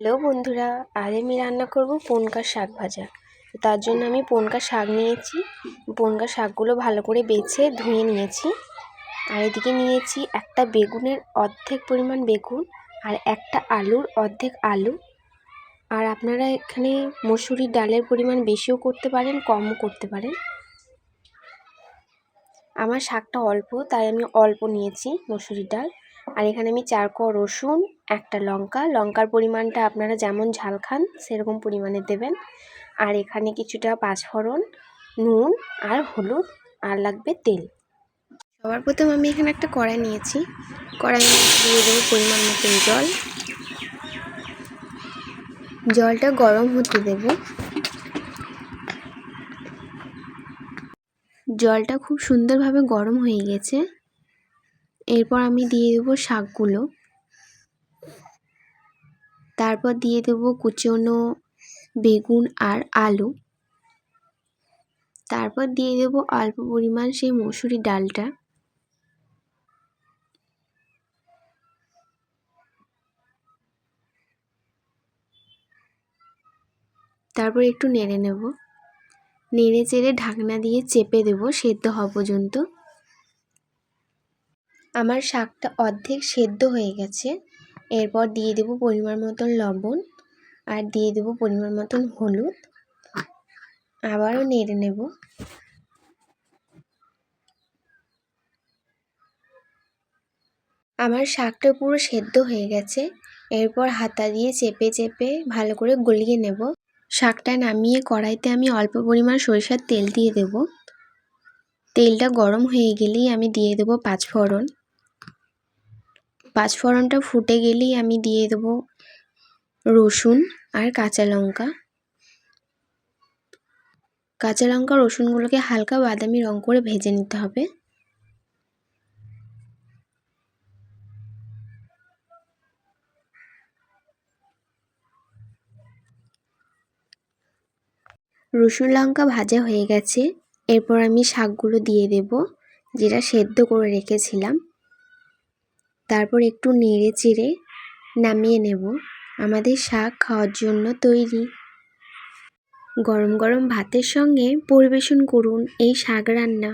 Hello বন্ধুরা, আজ আমি রান্না করব পনকা শাক ভাজা। তার জন্য আমি পনকা শাক নিয়েছি। পনকা শাকগুলো ভালো করে বেছে ধুয়ে নিয়েছি। আর এদিকে নিয়েছি একটা বেগুনের অর্ধেক পরিমাণ বেগুন আর একটা আলুর অর্ধেক আলু। আর আপনারা এখানে মসুরির ডালের পরিমাণ বেশিও করতে পারেন, কমও করতে পারেন। আমার শাকটা অল্প, তাই আমি অল্প নিয়েছি মসুরির ডাল। আর এখানে আমি চার কোয়া রসুন, একটা লঙ্কা। লঙ্কার পরিমাণটা আপনারা যেমন ঝাল খান, সেরকম পরিমাণে দেবেন। আর এখানে কিছুটা পাঁচফোড়ন, নুন আর হলুদ, আর লাগবে তেল। সবার প্রথম আমি এখানে একটা কড়াই নিয়েছি। কড়াই দিয়ে দেবো পরিমাণ মতন জল। জলটা গরম হতে দেব। জলটা খুব সুন্দরভাবে গরম হয়ে গেছে। এরপর আমি দিয়ে দেবো শাকগুলো। তারপর দিয়ে দেবো কুচনো বেগুন আর আলু। তারপর দিয়ে দেবো অল্প পরিমাণ সেই মসুরি ডালটা। তারপর একটু নেড়ে নেব। নেড়ে চেড়ে ঢাকনা দিয়ে চেপে দেবো, সেদ্ধ হওয়া পর্যন্ত। আমার শাকটা অর্ধেক সেদ্ধ হয়ে গেছে। এরপর দিয়ে দেবো পরিমাণ মতন লবণ আর দিয়ে দেবো পরিমাণ মতন হলুদ। আবারও নেড়ে নেব। আমার শাকটা পুরো সেদ্ধ হয়ে গেছে। এরপর হাতা দিয়ে চেপে চেপে ভালো করে গলিয়ে নেব। শাকটা নামিয়ে কড়াইতে আমি অল্প পরিমাণ সরিষার তেল দিয়ে দেব। তেলটা গরম হয়ে গেলেই আমি দিয়ে দেবো পাঁচফোড়ন। পাঁচফোড়নটা ফুটে গেলেই আমি দিয়ে দেবো রসুন আর কাঁচা লঙ্কা। কাঁচা লঙ্কা, রসুনগুলোকে হালকা বাদামি রং করে ভেজে নিতে হবে। রসুন লঙ্কা ভাজা হয়ে গেছে। এরপর আমি শাকগুলো দিয়ে দেব, যেটা সেদ্ধ করে রেখেছিলাম। তারপর একটু নেড়ে চেড়ে নামিয়ে নেব। আমাদের শাক খাওয়ার জন্য তৈরি। গরম গরম ভাতের সঙ্গে পরিবেশন করুন এই শাক রান্না।